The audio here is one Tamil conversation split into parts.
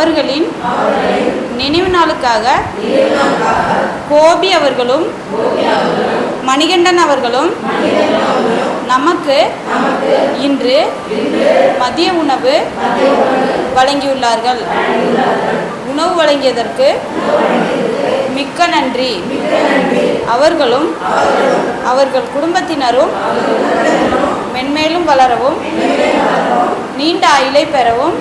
அவர்களின் நினைவு நாளுக்காக கோபி அவர்களும் மணிகண்டன் அவர்களும் நமக்கு இன்று மதிய உணவு வழங்கியுள்ளார்கள். உணவு வழங்கியதற்கு மிக்க நன்றி. அவர்களும் அவர்கள் குடும்பத்தினரும் மென்மேலும் வளரவும் நீண்ட ஆயிலை பெறவும்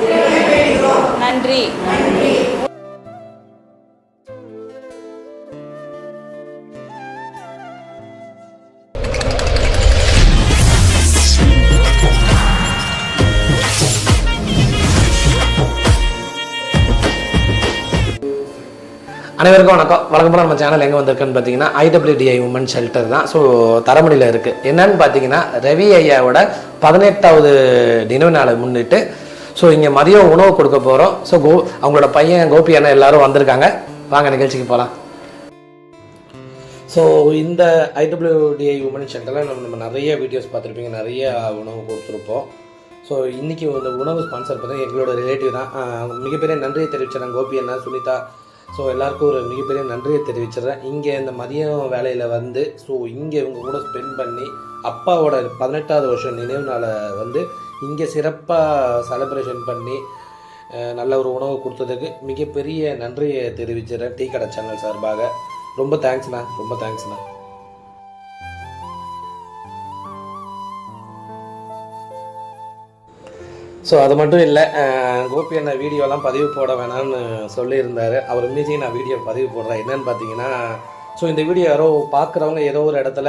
பெறுகிறோம் நன்றி. அனைவருக்கும் வணக்கம். வழக்கம் போல் நம்ம சேனல் எங்கே வந்திருக்குன்னு பார்த்தீங்கன்னா ஐடபிள்யூடிஐ உமன் ஷெல்டர் தான். ஸோ தரமணியில் இருக்குது என்னன்னு பார்த்தீங்கன்னா ரவி ஐயாவோட பதினெட்டாவது நினைவு நாளை முன்னிட்டு ஸோ இங்கே மதியம் உணவு கொடுக்க போகிறோம் ஸோ கோ அவங்களோட பையன் கோபி அண்ணன் எல்லாரும் வந்திருக்காங்க. வாங்க நிகழ்ச்சிக்கு போகலாம் ஸோ இந்த ஐடபிள்யூடிஐ உமன் சென்டரில் நம்ம நம்ம நிறைய வீடியோஸ் பார்த்துருப்பீங்க. நிறைய உணவு கொடுத்துருப்போம். ஸோ இன்றைக்கி இந்த உணவு ஸ்பான்சர் பார்த்தீங்கன்னா எங்களோட ரிலேட்டிவ் தான். மிகப்பெரிய நன்றியை தெரிவிச்சிடறேன் கோபி அண்ணா சுனிதா ஸோ எல்லாருக்கும் ஒரு மிகப்பெரிய நன்றியை தெரிவிச்சிடுறேன். இங்கே இந்த மதியம் வேலையில் வந்து ஸோ இங்கே இவங்க கூட ஸ்பெண்ட் பண்ணி அப்பாவோட பதினெட்டாவது வருஷம் நினைவு நாளை வந்து இங்கே சிறப்பாக செலப்ரேஷன் பண்ணி நல்ல ஒரு உணவு கொடுத்ததுக்கு மிகப்பெரிய நன்றியை தெரிவிச்சிடுறேன். டீ கடை சேனல் சார்பாக. ரொம்ப தேங்க்ஸ்ண்ணா ரொம்ப தேங்க்ஸ்ண்ணா ஸோ அது மட்டும் இல்லை கோபி அண்ணா வீடியோலாம் பதிவு போட வேணாம்னு சொல்லியிருந்தார். அவர் மீதி நான் வீடியோ பதிவு போடுறேன். என்னன்னு பார்த்தீங்கன்னா ஸோ இந்த வீடியோ யாரோ பார்க்குறவங்க ஏதோ ஒரு இடத்துல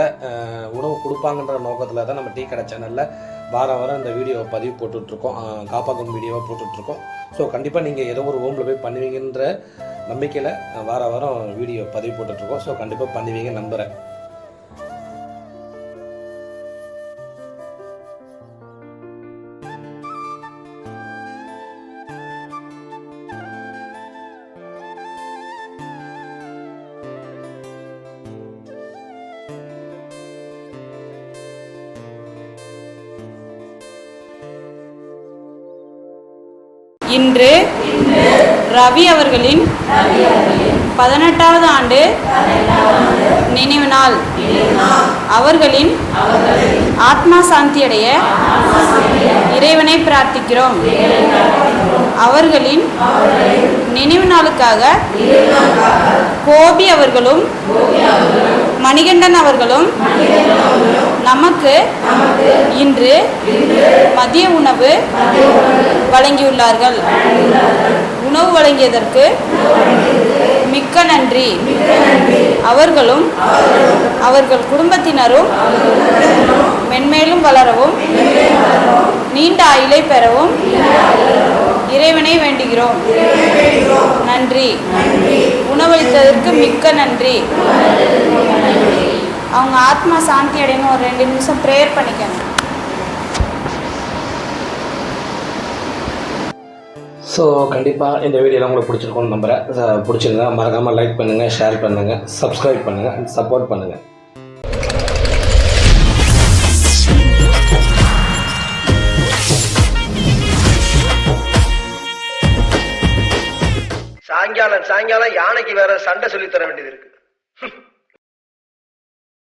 உணவு கொடுப்பாங்கன்ற நோக்கத்தில் தான் நம்ம டீ கடை சேனலில் வாரம் வாரம் இந்த வீடியோ பதிவு போட்டுட்ருக்கோம். காப்பாக்கும் வீடியோவாக போட்டுட்ருக்கோம். ஸோ கண்டிப்பாக நீங்கள் ஏதோ ஒரு ஹோமில் போய் பண்ணுவீங்கன்ற நம்பிக்கையில் வாரம் வார வாரம் வீடியோ பதிவு போட்டுட்ருக்கோம். ஸோ கண்டிப்பாக பண்ணுவீங்க நம்புகிறேன் இன்று ரவி அவர்களின் பதினெட்டாவது ஆண்டு நினைவு நாள். அவர்களின் ஆத்மா சாந்தியடைய இறைவனை பிரார்த்திக்கிறோம். அவர்களின் நினைவு நாளுக்காக கோபி அவர்களும் மணிகண்டன் அவர்களும் நமக்கு இன்று மதிய உணவு வழங்கியுள்ளார்கள். உணவு வழங்கியதற்கு மிக்க நன்றி. அவர்களும் அவர்கள் குடும்பத்தினரும் மென்மேலும் வளரவும் நீண்ட ஆயிலை பெறவும் இறைவனை வேண்டுகிறோம். நன்றி. உணவளித்ததற்கு மிக்க நன்றி. அவங்க ஆத்மா சாந்தி அடையணும். ஒரு ரெண்டு நிமிஷம் ப்ரேயர் பண்ணிக்கணும் ஸோ கண்டிப்பாக இந்த வீடியோலாம் உங்களுக்கு பிடிச்சிருக்கும்னு நம்புகிறேன் பிடிச்சிருந்தா மறக்காமல் லைக் பண்ணுங்கள் ஷேர் பண்ணுங்கள் சப்ஸ்கிரைப் பண்ணுங்கள் அண்ட் சப்போர்ட் பண்ணுங்கள் சாயங்காலம் சாயங்காலம் யானைக்கு வேற சண்டை சொல்லி தர வேண்டியது இருக்கு.